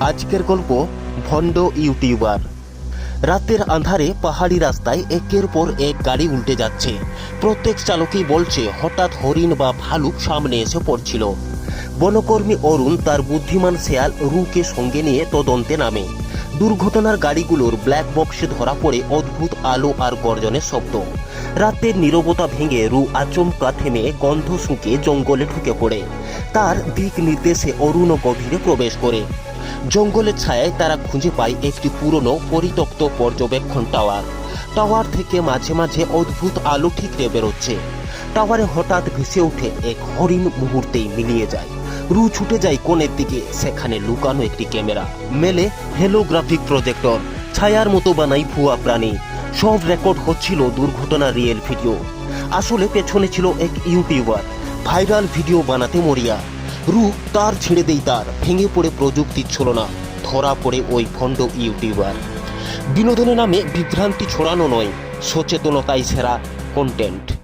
আজকের গল্প ভণ্ড ইউটিউবার। রাতের আন্ধারে পাহাড়ি রাস্তায় একের পর এক গাড়ি উল্টে যাচ্ছে। প্রত্যেক চালকই বলছে, হঠাৎ হরিণ বা ভালুক সামনে এসে পড়ছিল। বনকর্মী অরুণ তার বুদ্ধিমান শেয়াল রুকে সঙ্গে নিয়ে তদন্তে নামে। দুর্ঘটনার গাড়িগুলোর ব্ল্যাক বক্সে ধরা পড়ে অদ্ভুত আলো আর গর্জনের শব্দ। রাতের নীরবতা ভেঙে রু আচমকা থেমে গন্ধ শুঁকে জঙ্গলে ঢুকে পড়ে। তার দিক নির্দেশে অরুণ গভীরে প্রবেশ করে। জঙ্গলের ছায়ায় তারা খুঁজে পায় একটি পুরনো, পরিত্যক্ত পর্যবেক্ষণ টাওয়ার। টাওয়ার থেকে মাঝে মাঝে অদ্ভুত আলো ঠিকরে বেরোচ্ছে। টাওয়ারে হঠাৎ ভেসে ওঠে এক হরিণ মুহূর্তেই মিলিয়ে যায়। রু ছুটে যায় কোণের দিকে, সেখানে লুকানো একটি ক্যামেরা। মেলে হেলোগ্রাফিক প্রজেক্টর ছায়ার মতো বানাই ভুয়া প্রাণী। সব রেকর্ড হচ্ছিল দুর্ঘটনার রিয়েল ভিডিও আসলে পেছনে ছিল এক ইউটিউবার ভাইরাল ভিডিও বানাতে মরিয়া। রু তার ছেড়ে দেই তার। ভেঙে পড়ে প্রযুক্তি ছিল না। ধরা পড়ে ওই ভণ্ড ইউটিউবার। বিনোদনের নামে বিভ্রান্তি ছড়ানো নয়। সচেতনতাই সেরা কন্টেন্ট